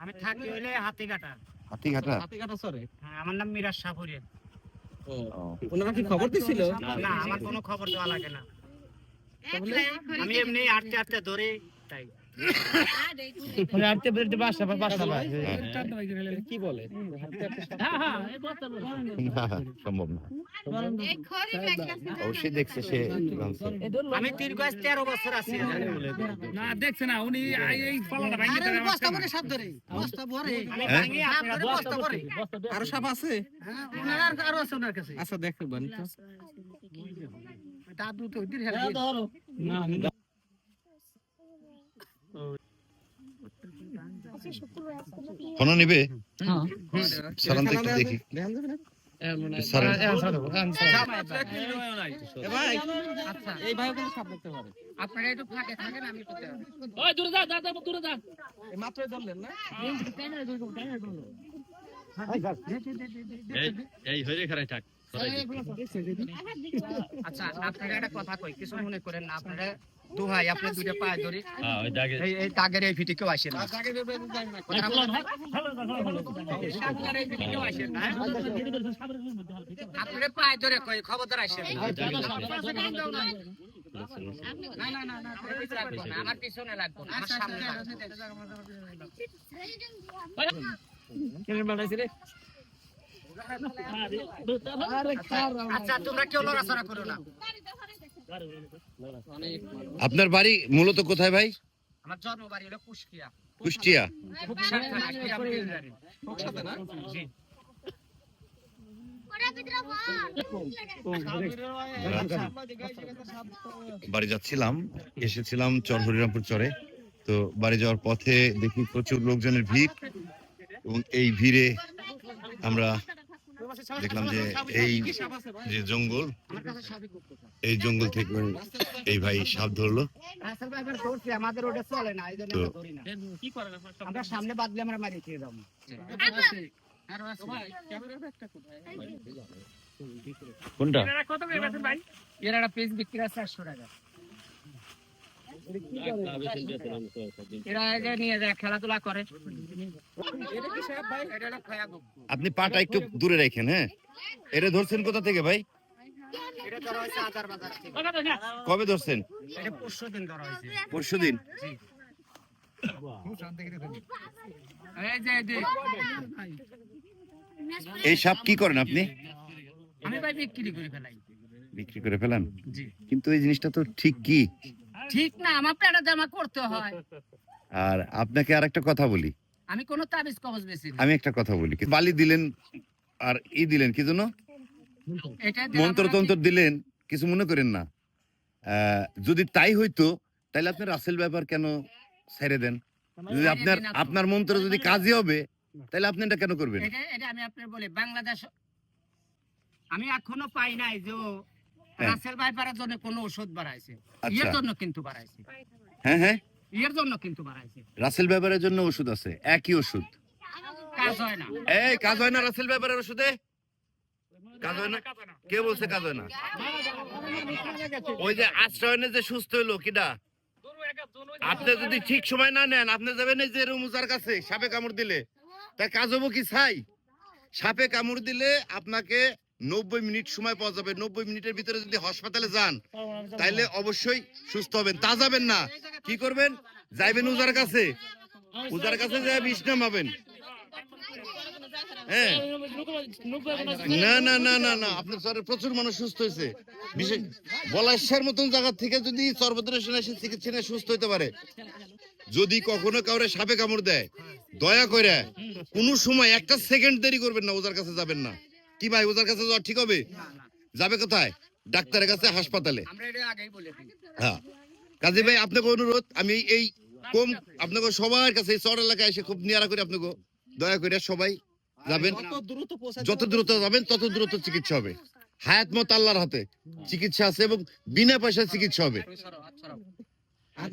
আমি থাকি হইলে হাতিঘাটা। হাতিঘাটা? হাতিঘাটা সরে হ্যাঁ, আমার নাম মিরাজ সাপুরিয়া ও। ও, ওনারা কি খবর দিছিল? না আমার কোনো খবর দেওয়া লাগে না। আমি এমনি আটতে আটতে ধরে তাই। বাসা কি বলে? সম্ভব না। অবশ্যই দেখছে সে আমি দীর্ঘ তেরো বছর আছি। না দেখছে না উনি এই- বস্তা ভরে সাপ ধরে বস্তা ভরে হ্যাঁ? বস্তা ভরে আরও সাপ আছে? হ্যাঁ, ওনার আর আরও আছে ওনার কাছে। আচ্ছা দেখবেন তো দাদু তো গিয়েছে। ফোন নিবে? সালাম তো একটু দেখি। দেখান যাবে না সালাম এ ভাই আচ্ছা এই ভাই কিন্তু সাপ দেখতে পারে আপনারা একটু ফাঁকে থাকেন আমি করতে পারব। ওই দূরে যা যা যা, দূরে যা। এই মাত্রই ধরলেন না? এই হইরে খারাই থাক। আচ্ছা আপনারা একটা কথা কই কিছু মনে করেন না আপনারা দোহাই আপনি দুইটা পায়ে ধরি। হ্যাঁ এই এই দাগের এই ফিটে কেউ আসেন না আগে ভেবে যাই না। আপনারা এই ফিটে কেউ আসেন না আপনারা পায়ে ধরে কই খবরদার আমার পিছনে লাগবো না, আমার সামনে লাগবো। আচ্ছা তোমরা কেউ লড়াচড়া করো না। আপনার বাড়ি মূলত কোথায় ভাই? আমার জন্মবাড়ি হলো কুষ্টিয়া। কুষ্টিয়া। বাড়ি যাচ্ছিলাম এসেছিলাম চর হরিরামপুর চরে। তো বাড়ি যাওয়ার পথে দেখি প্রচুর লোকজনের ভিড় এবং এই ভিড়ে আমরা দেখলাম যে এই যে জঙ্গল এই জঙ্গল থেকে এই ভাই সাপ ধরলো। আমাদের ওটা চলে না এই জন্য আমরা সামনে বাদলে আমরা মারি খেয়ে যাব। কোনটা? এর একটা বিক্রি আছে চারশো টাকা। আপনি পাটা একটু দূরে রাখেন হ্যাঁ? এটা ধরছেন কোথা থেকে ভাই? কবে ধরছেন? পরশু দিন এই সাপ কি করেন আপনি? আমি ভাই বিক্রি করে ফেলাই। বিক্রি করে ফেলেন? কিন্তু এই জিনিসটা তো ঠিক কি? ঠিক না আমার পেটা জামা করতে হয়। আর আপনাকে আর একটা কথা বলি। আমি কোনো তাবিজ কবজ বেশি আমি একটা কথা বলি। বালি দিলেন আর ই দিলেন কি জন্য? এটা দিলাম মন্ত্র তন্ত্র দিলেন কিছু মনে করেন না। যদি তাই হইতো তাহলে আপনি রাসেল ব্যাপার কেন ছেড়ে দেন? যদি আপনার আপনার মন্ত্র যদি কাজই হবে তাহলে আপনি এটা কেন করবেন? এটা আমি আপনার বলি বাংলাদেশ আমি এখনও পাই নাই যে হ্যাঁ। রাসেল ভাই পারার জন্য কোনো ওষুধ বাড়াইছে। আচ্ছা। এর জন্য কিন্তু বাড়াইছে। হ্যাঁ হ্যাঁ। এর জন্য কিন্তু বাড়াইছে। রাসেল ব্যাপারের জন্য ওষুধ আছে একই ওষুধ। কাজ হয় না। এই কাজ হয় না রাসেল ব্যাপারের ওষুধে? কাজ হয় না কে বলছে কাজ হয় না ওই যে আশ্রয়নে যে সুস্থ হইল কিডা? আপনি যদি ঠিক সময় না নেন আপনি যাবেন এই যে রুমুজার কাছে সাপে কামড় দিলে। তাই কাজ হব কি ছাই? সাপে কামড় দিলে আপনাকে নব্বই মিনিট সময় পাওয়া যাবে। নব্বই মিনিটের ভিতরে যদি হাসপাতালে যান তাইলে অবশ্যই সুস্থ হবেন। তা যাবেন না। কি করবেন? যাইবেন উজার কাছে। উজার কাছে যায় বিষ নামাবেন। হ্যাঁ। না না না না না। আপনার প্রচুর মানুষ সুস্থ হয়েছে। বিশেষ মতন জায়গা থেকে যদি এসে চিকিৎসা নিয়ে সুস্থ পারে। যদি কখনো কাউরে সাপে কামড় দেয়, দয়া করে কোনো সময় একটা সেকেন্ড দেরি করবেন না, ওজার কাছে যাবেন না। কি ভাই, ওজার কাছে যাওয়া ঠিক হবে? যাবে কোথায়? ডাক্তারের কাছে, হাসপাতালে। হ্যাঁ। কাজী ভাই, আপনাকে অনুরোধ, আমি এই কম আপনাকে সবার কাছে, এই চর এলাকায় এসে খুব নিয়ারা করি আপনাকে। দয়া করে সবাই যাবেন? যত দ্রুত যাবেন তত দ্রুত চিকিৎসা হবে। হায়াত মত আল্লাহর হাতে। চিকিৎসা আছে এবং বিনা পয়সায় চিকিৎসা হবে। আর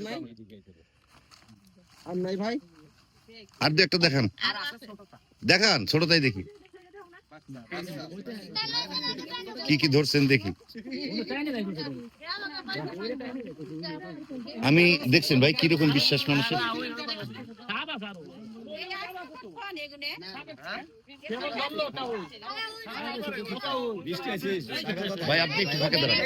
নাই? ভাই? আর দু একটা দেখান। আর আছে ছোটটা। দেখান ছোটটাই দেখি। কি কি ধরছেন দেখি। আমি দেখছেন ভাই কীরকম বিশ্বাস মানুষের? ভাই আপনি একটু ফাঁকে দাঁড়ান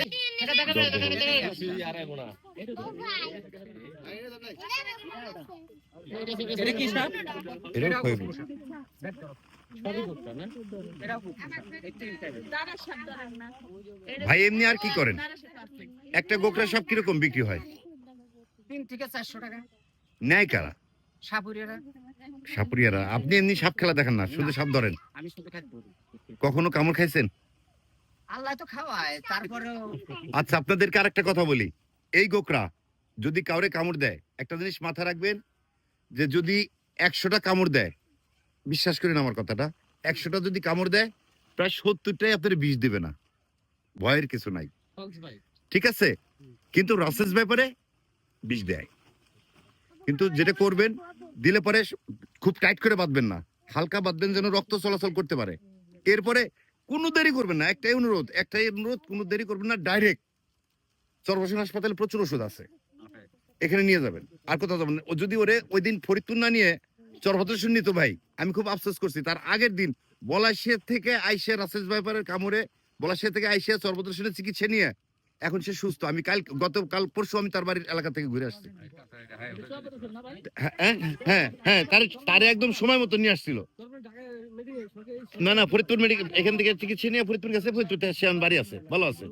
এটা কি সাপ এরকম হইব। ভাই এমনি আর কি করেন? একটা গোকরা সাপ কীরকম বিক্রি হয়? তিন থেকে চারশো টাকা। নেয় কারা? সাপুরিয়ারা। আপনি এমনি সাপ খেলা দেখেন না শুধু সাপ ধরেন। আমি শুধু কখনো কামড় খাইছেন? আল্লাহ তো খাওয়ায় তারপরেও আচ্ছা আপনাদেরকে আরেকটা কথা বলি। এই গোকরা যদি কাউরে কামড় দেয় একটা জিনিস মাথা রাখবেন যে যদি একশোটা কামড় দেয় বিশ্বাস করেন আমার কথাটা একশোটা যদি কামড় দেয় প্রায় সত্তরটাই আপনার বিষ দেবে না। ভয়ের কিছু নাই। ঠিক আছে? কিন্তু রসেস ব্যাপারে বিষ দেয়। কিন্তু যেটা করবেন, দিলে পরে খুব টাইট করে বাঁধবেন না। হালকা বাঁধবেন যেন রক্ত চলাচল করতে পারে। এরপরে কোনো দেরি করবেন না। একটাই অনুরোধ একটাই অনুরোধ, কোনো দেরি করবেন না। ডাইরেক্ট চরবসন হাসপাতালে প্রচুর ওষুধ আছে। এখানে নিয়ে যাবেন। আর কোথাও যাবেন। ও যদি ওরে ওই দিন ফরিদপুর না নিয়ে চরভদ্রেশ্বর নিত ভাই, আমি খুব আফসোস করছি। তার আগের দিন বলাশিয়া থেকে আইসিয়া রাসেস ব্যাপারের কামড়ে বলাশিয়া থেকে আইসিয়া চরভদ্রেশ্বরের চিকিৎসা নিয়ে এখন সে সুস্থ। আমি কাল, গত, কাল পরশু আমি তার বাড়ির এলাকা থেকে ঘুরে আসছি। হ্যাঁ হ্যাঁ হ্যাঁ তার একদম সময় মতো নিয়ে আসছিল। না না, ফরিদপুর মেডিকেল এখান থেকে চিকিৎসা নিয়ে ফরিদপুর গেছে বাড়ি আছে, ভালো আছে।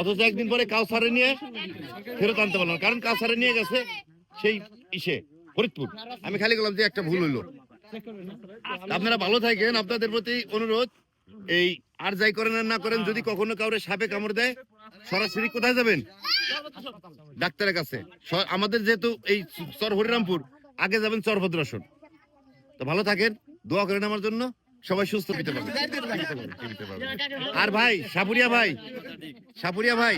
অথচ একদিন পরে কাউসারে নিয়ে ফেরত আনতে কারণ কাউসারে নিয়ে গেছে সেই ইসে, ফরিদপুর। আমি খালি গেলাম যে একটা ভুল হইল। আপনারা ভালো থাকেন, আপনাদের প্রতি অনুরোধ, এই আর যাই করেন না করেন, যদি কখনো কাউরে সাপে কামড় দেয় সরাসরি কোথায় যাবেন? ডাক্তারের কাছে। আমাদের যেহেতু এই চর হরিরামপুর, আগে যাবেন চর ভদ্রাসন। তো ভালো থাকেন, দোয়া করেন আমার জন্য। সবাই সুস্থ পেতে পারবেন আর ভাই, সাপুরিয়া ভাই সাপুরিয়া ভাই,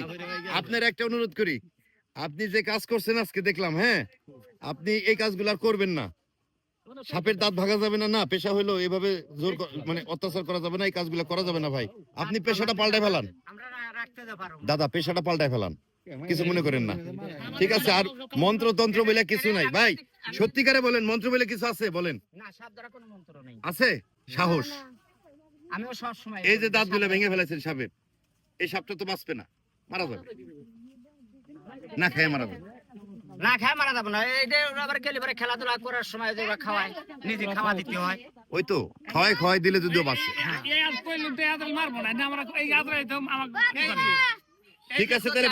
আপনার একটা অনুরোধ করি। আপনি যে কাজ করছেন আজকে দেখলাম হ্যাঁ? আপনি এই কাজগুলো করবেন না। সাপের দাঁত ভাঙা যাবে না না পেশা হইল এভাবে জোর মানে অত্যাচার করা যাবে না এই কাজগুলো করা যাবে না ভাই। আপনি পেশাটা পাল্টায় ফেলান। দাদা পেশাটা পাল্টায় ফেলান। কিছু মনে করেন না। ঠিক আছে আর মন্ত্র তন্ত্র বলে কিছু নাই। ভাই সত্যিকারে বলেন মন্ত্র বলে কিছু আছে? বলেন। না সাপ দ্বারা কোনো মন্ত্র নেই। আছে? সাহস? আমিও সব সময় এই যে দাঁতগুলো ভেঙে ফেলেছেন সাপে এই সাপটা তো বাঁচবে না মারা যাবে। না খেয়ে মারা যাবে। না খায় মারা যাবে না। এইটা যে ওরা আবার গেলে পরে খেলাধুলা করার সময় যে ওরা খাওয়ায় নিজে খাওয়া দিতে হয়। ওই তো খাওয়াই খাওয়াই দিলে যদিও বাঁচে। এই আজ কইলুম তো এই মারবো না না আমরা এই আজ রাইতাম আমাকে ঠিক আছে তাহলে